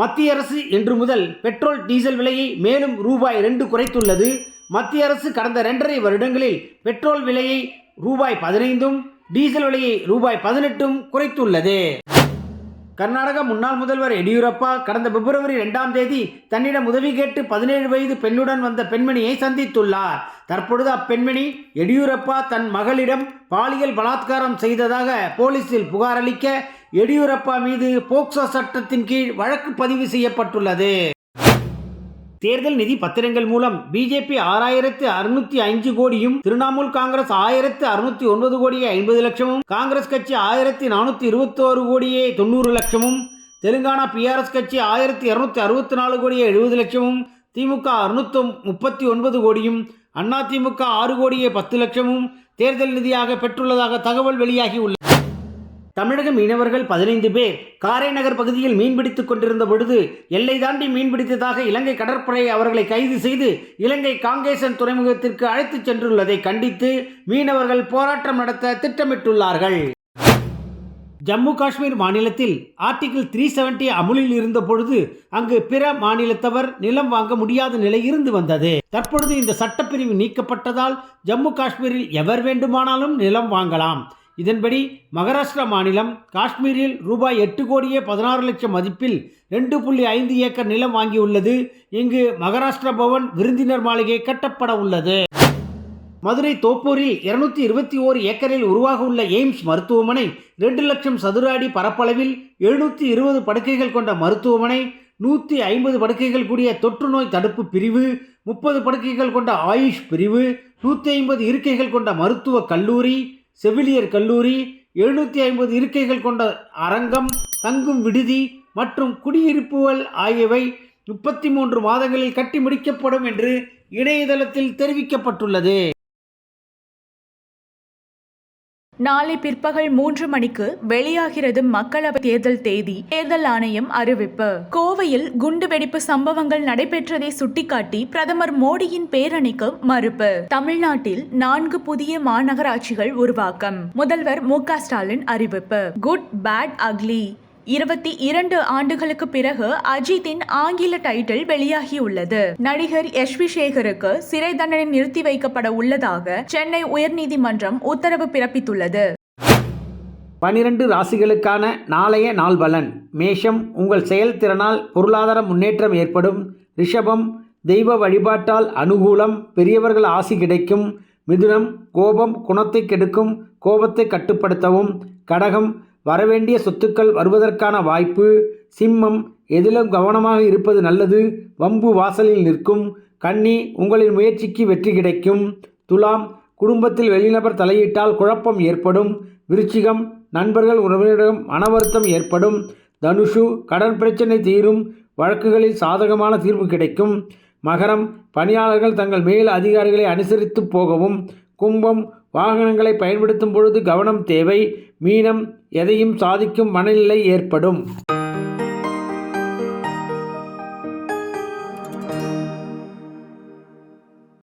மத்திய அரசு இன்று முதல் பெட்ரோல் டீசல் விலையை மேலும் ரூபாய் ரெண்டு குறைத்துள்ளது. மத்திய அரசு கடந்த இரண்டரை வருடங்களில் பெட்ரோல் விலையை ரூபாய் பதினைந்தும் டீசல் விலையை ரூபாய் பதினெட்டும் குறைத்துள்ளது. கர்நாடக முன்னாள் முதல்வர் எடியூரப்பா கடந்த பிப்ரவரி இரண்டாம் தேதி தன்னிடம் உதவி கேட்டு பதினேழு வயது பெண்ணுடன் வந்த பெண்மணியை சந்தித்துள்ளார். தற்பொழுது அப்பெண்மணி எடியூரப்பா தன் மகளிடம் பாலியல் பலாத்காரம் செய்ததாக போலீசில் புகார் அளிக்க எடியூரப்பா மீது போக்சோ சட்டத்தின் கீழ் வழக்கு பதிவு செய்யப்பட்டுள்ளது. தேர்தல் நிதி பத்திரங்கள் மூலம் பிஜேபி ஆறாயிரத்து அறுநூத்தி அஞ்சு கோடியும் திரிணாமுல் காங்கிரஸ் ஆயிரத்து அறுநூத்தி ஒன்பது கோடியே ஐம்பது லட்சமும் காங்கிரஸ் கட்சி ஆயிரத்தி நானூற்றி இருபத்தோரு கோடியே தொண்ணூறு லட்சமும் தெலுங்கானா பிஆர்எஸ் கட்சி ஆயிரத்தி இரநூத்தி அறுபத்தி நாலு கோடியே எழுபது லட்சமும் திமுக அறுநூத்தி முப்பத்தி ஒன்பது கோடியும் அண்ணா திமுக ஆறு கோடியே பத்து லட்சமும் தேர்தல் நிதியாக பெற்றுள்ளதாக தகவல் வெளியாகி உள்ளது. தமிழக மீனவர்கள் பதினைந்து பேர். காரைநகர் பகுதியில் மீன்பிடித்துக் கொண்டிருந்த பொழுது எல்லை தாண்டி மீன்பிடித்ததாக இலங்கை கடற்படை அவர்களை கைது செய்து இலங்கை காங்கேசன் துறைமுகத்திற்கு அழைத்துச் சென்றுள்ளதை கண்டித்து மீனவர்கள் போராட்டம் நடத்த திட்டமிட்டுள்ளார்கள். ஜம்மு காஷ்மீர் மாநிலத்தில் ஆர்டிகிள் த்ரீ செவன்டி அமுலில் இருந்த பொழுது அங்கு பிற மாநிலத்தவர் நிலம் வாங்க முடியாத நிலை இருந்து வந்தது. தற்பொழுது இந்த சட்டப்பிரிவு நீக்கப்பட்டதால் ஜம்மு காஷ்மீரில் எவர் வேண்டுமானாலும் நிலம் வாங்கலாம். இதன்படி மகாராஷ்டிரா மாநிலம் காஷ்மீரில் ரூபாய் எட்டு கோடியே பதினாறு லட்சம் மதிப்பில் ரெண்டு புள்ளி ஐந்து ஏக்கர் நிலம் வாங்கியுள்ளது. இங்கு மகாராஷ்டிரா பவன் விருந்தினர் மாளிகை கட்டப்பட உள்ளது. மதுரை தோப்பூரில் இருநூத்தி இருபத்தி ஓரு ஏக்கரில் உருவாக உள்ள எய்ம்ஸ் மருத்துவமனை ரெண்டு லட்சம் சதுர அடி பரப்பளவில் எழுநூற்றி இருபது படுக்கைகள் கொண்ட மருத்துவமனை நூற்றி ஐம்பது படுக்கைகள் கூடிய தொற்று நோய் தடுப்பு பிரிவு முப்பது படுக்கைகள் கொண்ட ஆயுஷ் பிரிவு நூற்றி ஐம்பது இருக்கைகள் கொண்ட மருத்துவ கல்லூரி செவிலியர் கல்லூரி எழுநூற்றி ஐம்பது இருக்கைகள் கொண்ட அரங்கம் தங்கும் விடுதி மற்றும் குடியிருப்புகள் ஆகியவை முப்பத்தி மூன்று மாதங்களில் கட்டி முடிக்கப்படும் என்று இணையதளத்தில் தெரிவிக்கப்பட்டுள்ளது. நாளை பிற்பகல் மூன்று மணிக்கு வெளியாகிறது மக்களவை தேர்தல் தேதி. தேர்தல் ஆணையம் அறிவிப்பு. கோவையில் குண்டுவெடிப்பு சம்பவங்கள் நடைபெற்றதை சுட்டிக்காட்டி பிரதமர் மோடியின் பேரணிக்கு மறுப்பு. தமிழ்நாட்டில் நான்கு புதிய மாநகராட்சிகள் உருவாக்கம். முதல்வர் மு க ஸ்டாலின் அறிவிப்பு. Good bad ugly. இருபத்தி இரண்டு ஆண்டுகளுக்கு பிறகு அஜித்தின் ஆங்கில டைட்டில் வெளியாகியுள்ளது. நடிகர் எஸ் வி சேகருக்கு சிறை தண்டனை நிறுத்தி வைக்கப்பட உள்ளதாக சென்னை உயர்நீதிமன்றம் உத்தரவு பிறப்பித்துள்ளது. பனிரெண்டு ராசிகளுக்கான நாளைய நாள் பலன் மேஷம் உங்கள் செயல்திறனால் பொருளாதார முன்னேற்றம் ஏற்படும். ரிஷபம் தெய்வ வழிபாட்டால் அனுகூலம் பெரியவர்கள் ஆசி கிடைக்கும். மிதுனம் கோபம் குணத்தை கெடுக்கும் கோபத்தை கட்டுப்படுத்தவும். கடகம் வரவேண்டிய சொத்துக்கள் வருவதற்கான வாய்ப்பு சிம்மம் எதிலும் கவனமாக இருப்பது நல்லது. வம்பு வாசலில் நிற்கும். கன்னி உங்களின் முயற்சிக்கு வெற்றி கிடைக்கும். துலாம் குடும்பத்தில் வெளிநபர் தலையிட்டால் குழப்பம் ஏற்படும். விருச்சிகம் நண்பர்கள் உறவினரிடம் மன வருத்தம் ஏற்படும். தனுஷு கடன் பிரச்சனை தீரும். வழக்குகளில் சாதகமான தீர்வு கிடைக்கும். மகரம் பணியாளர்கள் தங்கள் மேல் அதிகாரிகளை அனுசரித்து போகவும் கும்பம் வாகனங்களை பயன்படுத்தும் பொழுது கவனம் தேவை. மீனம் எதையும் சாதிக்கும் மனநிலை ஏற்படும்.